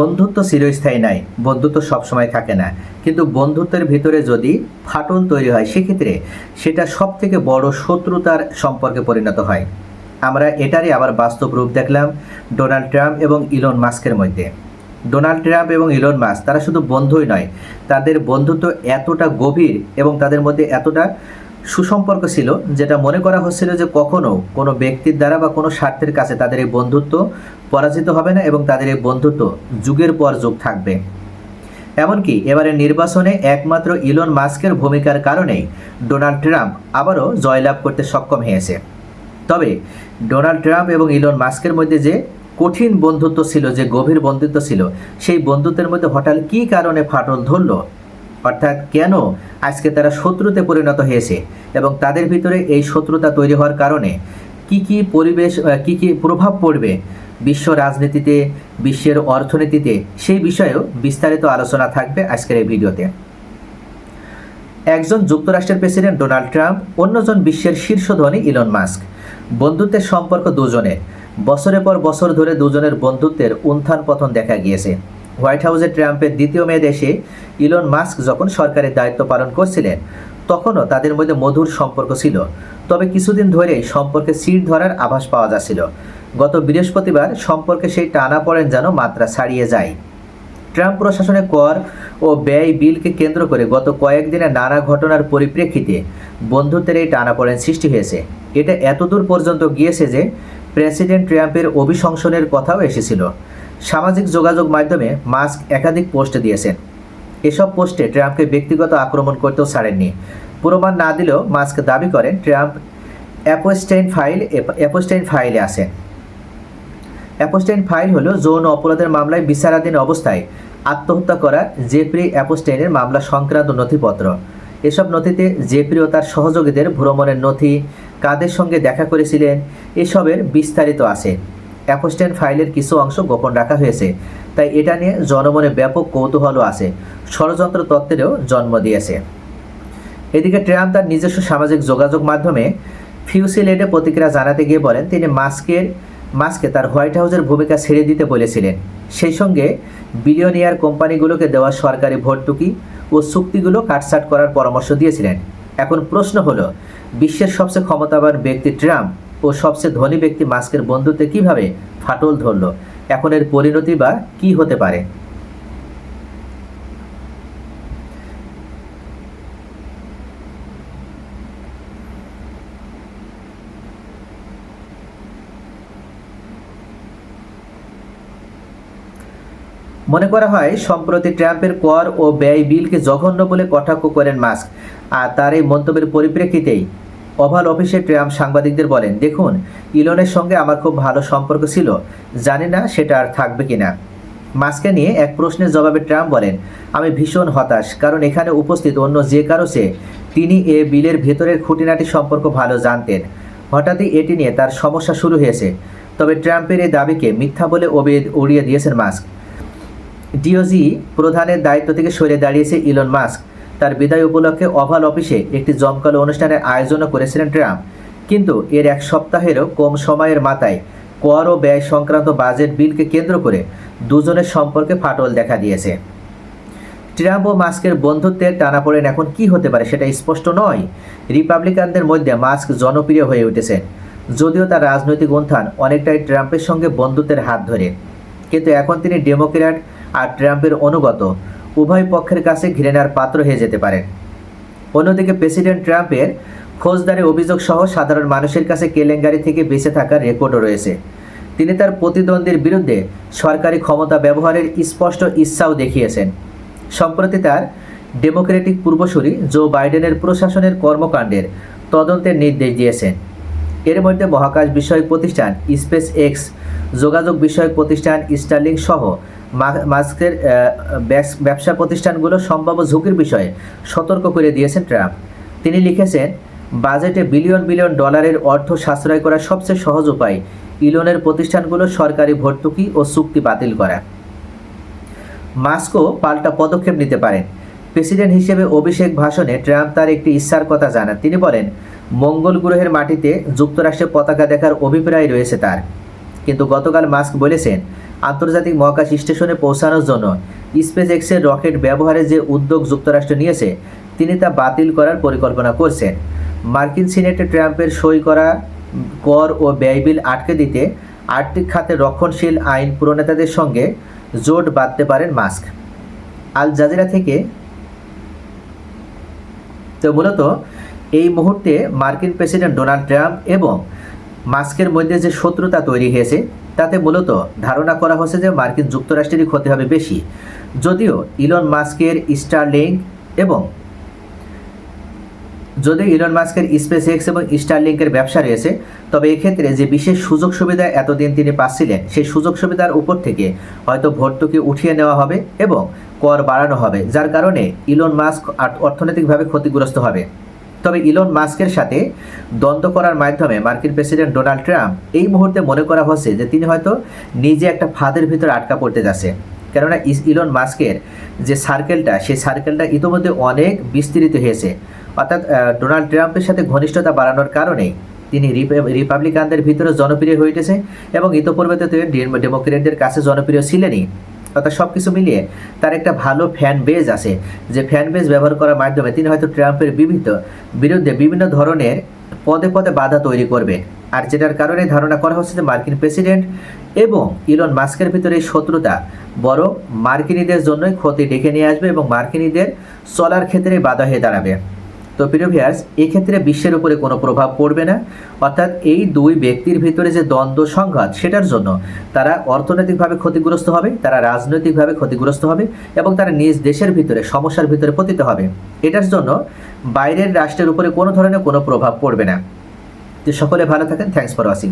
বন্ধুত্ব চিরস্থায়ী নাই, বন্ধুত্ব সবসময় থাকে না। কিন্তু বন্ধুত্বের ভিতরে যদি ফাটল তৈরি হয়, সেক্ষেত্রে সেটা সব থেকে বড় শত্রুতার সম্পর্কে পরিণত হয়। আমরা এটারই আবার বাস্তব রূপ দেখলাম ডোনাল্ড ট্রাম্প এবং ইলন মাস্কের মধ্যে। ডোনাল্ড ট্রাম্প এবং ইলন মাস্ক, তারা শুধু বন্ধুই নয়, তাদের বন্ধুত্ব এতটা গভীর এবং তাদের মধ্যে এতটা সুসম্পর্ক ছিল, যেটা মনে করা হচ্ছিল যে কখনো কোনো ব্যক্তির দ্বারা বা কোনো স্বার্থের কাছে তাদের এই বন্ধুত্ব পরাজিত হবে না এবং তাদের এই বন্ধুত্ব যুগের পর যুগ থাকবে। এমনকি এবারের নির্বাচনে একমাত্র ইলন মাস্কের ভূমিকার কারণেই ডোনাল্ড ট্রাম্প আবারও জয়লাভ করতে সক্ষম হয়েছে। তবে ডোনাল্ড ট্রাম্প এবং ইলন মাস্কের মধ্যে যে কঠিন বন্ধুত্ব ছিল, যে গভীর বন্ধুত্ব ছিল, সেই বন্ধুত্বের মধ্যে হঠাৎ কী কারণে ফাটল ধরল অর্থাৎ কেন আজকে তারা শত্রুতে পরিণত হয়েছে এবং তাদের ভিতরে এই শত্রুতা তৈরি হওয়ার কারণে কি কি পরিবেশ কি কি প্রভাব পড়বে বিশ্ব রাজনীতিতে, বিশ্বের অর্থনীতিতে, সেই বিষয়েও বিস্তারিত আলোচনা থাকবে আজকের এই ভিডিওতে। একজন যুক্তরাষ্ট্রের প্রেসিডেন্ট ডোনাল্ড ট্রাম্প, অন্যজন বিশ্বের শীর্ষ ধনী ইলন মাস্ক। বন্ধুত্বের সম্পর্ক দুজনের। বছরের পর বছর ধরে দুজনের বন্ধুত্বের উত্থান পতন দেখা গিয়েছে। হোয়াইট হাউসে ট্রাম্পের দ্বিতীয় মেয়াদে এসে ইলন মাস্ক যখন সরকারের দায়িত্ব পালন করছিলেন, তখনও তাদের মধ্যে মধুর সম্পর্ক ছিল। তবে কিছুদিন ধরেই সম্পর্কে সিট ধরার আভাস পাওয়া যাচ্ছিল। গত বৃহস্পতিবার সম্পর্কে সেই টানা পড়েন যেন মাত্রা ছাড়িয়ে যায়। ট্রাম্প প্রশাসনে কর ও ব্যয় বিলকে কেন্দ্র করে গত কয়েকদিনে নানা ঘটনার পরিপ্রেক্ষিতে বন্ধুত্বের এই টানাপোড়েন সৃষ্টি হয়েছে। এটা এতদূর পর্যন্ত গিয়েছে যে প্রেসিডেন্ট ট্রাম্পের অভিশংসনের কথাও এসেছিল। সামাজিক যোগাযোগ মাধ্যমে মাস্ক একাধিক পোস্ট দিয়েছেন। এসব পোস্টে ট্রাম্পকে ব্যক্তিগত আক্রমণ করতেও ছাড়েননি। প্রমাণ না দিলেও মাস্ক দাবি করেন ট্রাম্প অ্যাপোস্টাইন ফাইল অ্যাপোস্টাইন ফাইলে আছেন। অ্যাপোস্টাইন ফাইল হলো যৌন অপরাধের মামলায় বিচারাধীন অবস্থায় আত্মহত্যা করা জেফ্রি অ্যাপোস্টাইনের মামলা সংক্রান্ত নথিপত্র। এসব নথিতে জেফ্রি ও তার সহযোগীদের ভ্রমণের নথি, কাদের সঙ্গে দেখা করেছিলেন, এসবের বিস্তারিত আছে। অ্যাপোস্টাইন ফাইলের কিছু অংশ গোপন রাখা হয়েছে। তাই এটা নিয়ে জনমনে ব্যাপক কৌতূহলও আছে। ষড়যন্ত্র তত্ত্বেরও জন্ম দিয়েছে। এদিকে ট্রাম্প তার নিজস্ব সামাজিক যোগাযোগ মাধ্যমে ফিউসিলেটে প্রতিক্রিয়া জানাতে গিয়ে বলেন, তিনি মাস্কের, মাস্কে তার হোয়াইট হাউসের ভূমিকা ছেড়ে দিতে বলেছিলেন। সেই সঙ্গে বিলিয়নিয়ার কোম্পানিগুলোকে দেওয়া সরকারি ভর্তুকি ও চুক্তিগুলো কাটছাট করার পরামর্শ দিয়েছিলেন। এখন প্রশ্ন হলো, বিশ্বের সবচেয়ে ক্ষমতাবান ব্যক্তি ট্রাম্প ও সবচেয়ে ধনী ব্যক্তি মাস্কের বন্ধুত্বে কীভাবে ফাটল ধরল? এখন এর পরিণতি বা কি হতে পারে? মনে করা হয়, সম্প্রতি ট্রাম্পের কর ও ব্যয় বিলকে জঘন্য বলে কটাক্ষ করেন মাস্ক, আর তার এই মন্তব্যের পরিপ্রেক্ষিতেই ওভাল অফিসে ট্রাম্প সাংবাদিকদের বলেন, দেখুন, ইলনের সঙ্গে আমার খুব ভালো সম্পর্ক ছিল। জানি না সেটা আর থাকবে কিনা। মাস্কে নিয়ে এক প্রশ্নের জবাবে ট্রাম্প বলেন, আমি ভীষণ হতাশ, কারণ এখানে উপস্থিত অন্য যে কারও চেয়ে তিনি এ বিলের ভেতরের খুঁটিনাটি সম্পর্ক ভালো জানতেন। হঠাৎই এটি নিয়ে তার সমস্যা শুরু হয়েছে। তবে ট্রাম্পের এই দাবিকে মিথ্যা বলে অবেদ উড়িয়ে দিয়েছেন মাস্ক। ডিওজি প্রধানের দায়িত্ব থেকে সরে দাঁড়িয়েছে ইলন মাস্ক। তার বিদায় উপলক্ষে ওভাল অফিসে একটি জমকালো অনুষ্ঠানের আয়োজনও করেছিলেন ট্রাম্প। কিন্তু এর এক সপ্তাহেরও কম সময়ের মাথায় কর ও ব্যয় সংক্রান্ত বাজেট বিলকে কেন্দ্র করে দুজনের সম্পর্কে ফাটল দেখা দিয়েছে। ট্রাম্প ও মাস্কের বন্ধুত্বের টানাপোড়েন এখন কি হতে পারে সেটা স্পষ্ট নয়। রিপাবলিকানদের মধ্যে মাস্ক জনপ্রিয় হয়ে উঠেছেন যদিও তার রাজনৈতিক উত্থান অনেকটাই ট্রাম্পের সঙ্গে বন্ধুত্বের হাত ধরে। কিন্তু এখন তিনি ডেমোক্র্যাট আর ট্রাম্পের অনুগত। উভয় পক্ষের কাছে ঘৃণার পাত্র হয়ে যেতে পারেন অন্যদিকে প্রেসিডেন্ট ট্রাম্পের ফৌজদারি অভিযোগ সহ সাধারণ মানুষের কাছে কেলেঙ্কারি থেকে বেঁচে থাকার রেকর্ডও রয়েছে। তিনি তার প্রতিদ্বন্দ্বীর বিরুদ্ধে সরকারি ক্ষমতা ব্যবহারের স্পষ্ট ইচ্ছাও দেখিয়েছেন। সম্প্রতি তার ডেমোক্রেটিক পূর্বসূরি জো বাইডেনের প্রশাসনের কর্মকাণ্ডের তদন্তের নির্দেশ দিয়েছেন। এর মধ্যে মহাকাশ বিষয়ক প্রতিষ্ঠান স্পেস এক্স যোগাযোগ বিষয়ক প্রতিষ্ঠান স্টার্লিং সহ মাস্কের ব্যবসা প্রতিষ্ঠানগুলো সম্ভাব্য ঝুঁকির বিষয়ে সতর্ক করে দিয়েছেন ট্রাম্প। তিনি লিখেছেন, বাজেটে বিলিয়ন বিলিয়ন ডলারের অর্থ সাশ্রয় করার সবচেয়ে সহজ উপায় ইলনের প্রতিষ্ঠানগুলো সরকারি ভর্তুকি ও চুক্তি বাতিল করা। মাস্কও পাল্টা পদক্ষেপ নিতে পারেন। প্রেসিডেন্ট হিসেবে অভিষেক ভাষণে ট্রাম্প তার একটি ইচ্ছার কথা জানান। তিনি বলেন, মঙ্গল গ্রহের মাটিতে যুক্তরাষ্ট্রের পতাকা দেখার অভিপ্রায় রয়েছে তার। কিন্তু গতকাল মাস্ক বলেছেন আন্তর্জাতিক মহাকাশ স্টেশনে পৌঁছানোর জন্য স্পেস এক্সের রকেট ব্যবহারে যে উদ্যোগ যুক্তরাষ্ট্র নিয়েছে, তিনি তা বাতিল করার পরিকল্পনা করছেন। মার্কিন সিনেটে ট্রাম্পের সই করা কর ও ব্যয় বিল আটকে দিতে আর্থিক খাতে রক্ষণশীল আইন প্রণেতাদের সঙ্গে জোট বাঁধতে পারেন মাস্ক। আল জাজিরা থেকে তো মূলত এই মুহূর্তে মার্কিন প্রেসিডেন্ট ডোনাল্ড ট্রাম্প এবং মাস্কের মধ্যে যে শত্রুতা তৈরি হয়েছে তাতে মূলত ধারণা করা হচ্ছে যে মার্কিন যুক্তরাষ্ট্রেরই ক্ষতি হবে বেশি। যদিও ইলন মাস্কের স্টারলিংক এবং যদিও ইলন মাস্কের স্পেস এক্স এবং স্টারলিংকের ব্যবসা রয়েছে, তবে এক্ষেত্রে যে বিশেষ সুযোগ সুবিধা এতদিন তিনি পাচ্ছিলেন, সেই সুযোগ সুবিধার উপর থেকে হয়তো ভর্তুকি উঠিয়ে নেওয়া হবে এবং কর বাড়ানো হবে, যার কারণে ইলন মাস্ক অর্থনৈতিকভাবে ক্ষতিগ্রস্ত হবে। তবে ইলন মাস্কের সাথে দ্বন্দ্ব করার মাধ্যমে মার্কিন প্রেসিডেন্ট ডোনাল্ড ট্রাম্প এই মুহূর্তে মনে করা হচ্ছে যে তিনি হয়তো নিজে একটা ফাঁদের ভিতরে আটকা পড়তে যাচ্ছে। কেননা ইলন মাস্কের যে সার্কেলটা, সেই সার্কেলটা ইতোমধ্যে অনেক বিস্তৃত হয়েছে। অর্থাৎ ডোনাল্ড ট্রাম্পের সাথে ঘনিষ্ঠতা বাড়ানোর কারণেই তিনি রিপ- রিপাবলিকানদের ভিতরে জনপ্রিয় হয়ে উঠেছে এবং ইতোপূর্বে তো ডেমোক্রেটদের কাছে জনপ্রিয় ছিলেনই। অর্থাৎ সব কিছু মিলিয়ে তার একটা ভালো ফ্যান বেজ আছে। যে ফ্যান বেজ ব্যবহার করার মাধ্যমে তিনি হয়তো ট্রাম্পের বিভিন্ন বিরুদ্ধে বিভিন্ন ধরনের পদে পদে বাধা তৈরি করবে। আর যেটার কারণে ধারণা করা হচ্ছে যে মার্কিন প্রেসিডেন্ট এবং ইলন মাস্কের ভিতরে এই শত্রুতা বড় মার্কিনীদের জন্যই ক্ষতি ডেকে নিয়ে আসবে এবং মার্কিনীদের চলার ক্ষেত্রে বাধা হয়ে দাঁড়াবে। তো প্রিয় এক্ষেত্রে বিশ্বের উপরে কোনো প্রভাব পড়বে না। অর্থাৎ এই দুই ব্যক্তির ভিতরে যে দ্বন্দ্ব সংঘাত, সেটার জন্য তারা অর্থনৈতিকভাবে ক্ষতিগ্রস্ত হবে, তারা রাজনৈতিকভাবে ক্ষতিগ্রস্ত হবে এবং তারা নিজ দেশের ভিতরে, সমস্যার ভিতরে পতিত হবে। এটার জন্য বাইরের রাষ্ট্রের উপরে কোনো ধরনের কোনো প্রভাব পড়বে না। তো সকলে ভালো থাকেন। Thanks for watching